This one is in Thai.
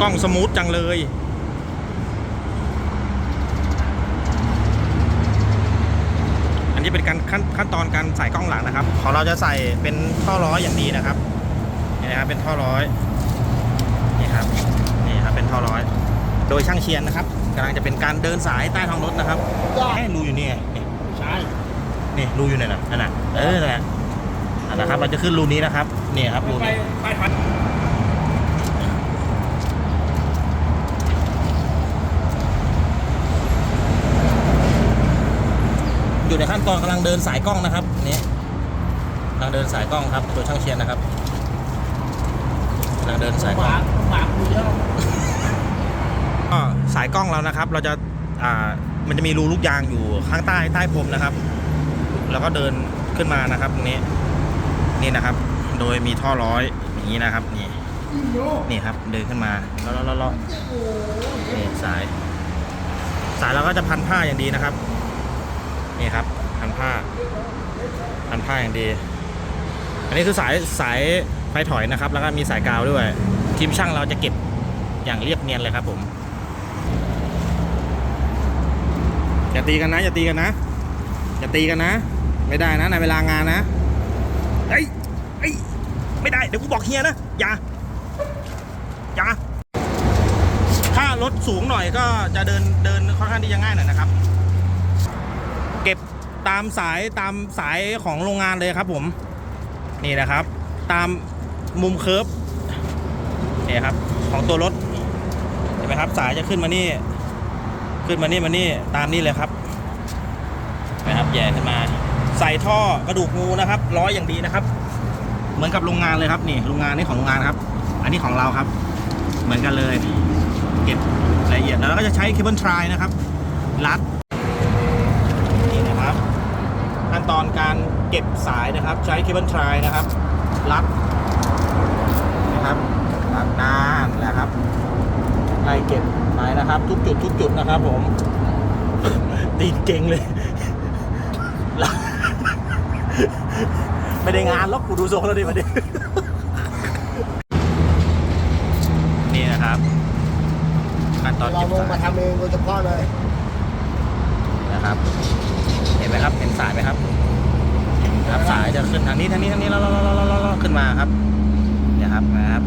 กล้องสมูทจังเลย อันนี้เป็นการขั้นขั้นตอนการใส่กล้องหลังนะครับ ของเราจะใส่เป็นท่อร้อยอย่างดีนะครับนี่นะครับเป็นท่อร้อยนี่ครับนี่ครับเป็นท่อร้อย โดยช่างเชียนนะครับกำลังจะเป็นการเดินสายใต้ท้องรถนะครับแค่รูอยู่นี่ไงนี่ใช่นี่รูอยู่ไหนน่ะนั่นน่ะเออนั่นแหละอะนะครับเราจะขึ้นรูนี้นะครับนี่ครับรูไปนี้ ไปพัน อยู่ในขั้นตอนกำลังเดินสายกล้องนะครับนี่กำลังเดินสายกล้องครับโดยช่างเชียนนะครับกำลังเดินสายกล้องมาหมาคุยเยอะก็สายกล้องเรานะครับ เราจะอ่ามันจะมีรูลูกยางอยู่ข้างใต้ใต้พรมนะครับ แล้วก็เดินขึ้นมานะครับตรงนี้นี่นะครับ โดยมีท่อร้อยอย่างนี้นะครับนี่นี่ครับเดินขึ้นมาแล้วแล้วแล้วนี่สาย สายเราก็จะพันผ้าอย่างดีนะครับ นี่ครับพันผ้าพันผ้าอย่างดี อันนี้คือสายสายไฟถอยนะครับ แล้วก็มีสายกาวด้วย ทีมช่างเราจะเก็บอย่างเรียบเนียนเลยครับผม อย่าตีกันนะ อย่าตีกันนะ อย่าตีกันนะ ไม่ได้นะในเวลางานนะเอ้ยเอ้ยไม่ได้ เดี๋ยวกูบอกเฮียนะ อย่า อย่า ถ้ารถสูงหน่อยก็จะเดินเดินค่อนข้างที่จะง่ายหน่อยนะครับเก็บ ตามสายตามสายของโรงงานเลยครับผม นี่นะครับ ตามมุมเคิร์ฟนี่ครับ ของตัวรถเห็นไหมครับสายจะขึ้นมานี่ ขึ้นมานี่มานี่ตามนี่เลยครับเห็นะครับแย่ขึ้นมา ใส่ท่อกระดูกงูนะครับร้อยอย่างดีนะครับ เหมือนกับโรงงานเลยครับนี่โรงงานนี่ของโรงงานครับ อันนี้ของเราครับ เหมือนกันเลย เก็บรายละเอียดแล้วก็จะใช้เคเบิลทรายนะครับรัดนี่นะครับ ขั้น ตอนการเก็บสายนะครับ ใช้เคเบิลทรายนะครับ รัดนะครับรัดนานแหละครับไล่เก็บไปนะครับ ทุกจุดทุกจุดนะครับผมตีนเก่งเลย ไม่ได้งานหรอกกูดูทรงแล้วดิมาดินี่นะครับขั้นตอนเราเก็บลงสายมาทำเองโดยเฉพาะเลย นะครับเห็ นไหมครับเห็นสายไหมครับครับสายจะขึ้นทางนี้ทางนี้ทางนี้แล้วแล้วแล้วแล้วแล้วขึ้นมาครับเนี่ยครับนะครับ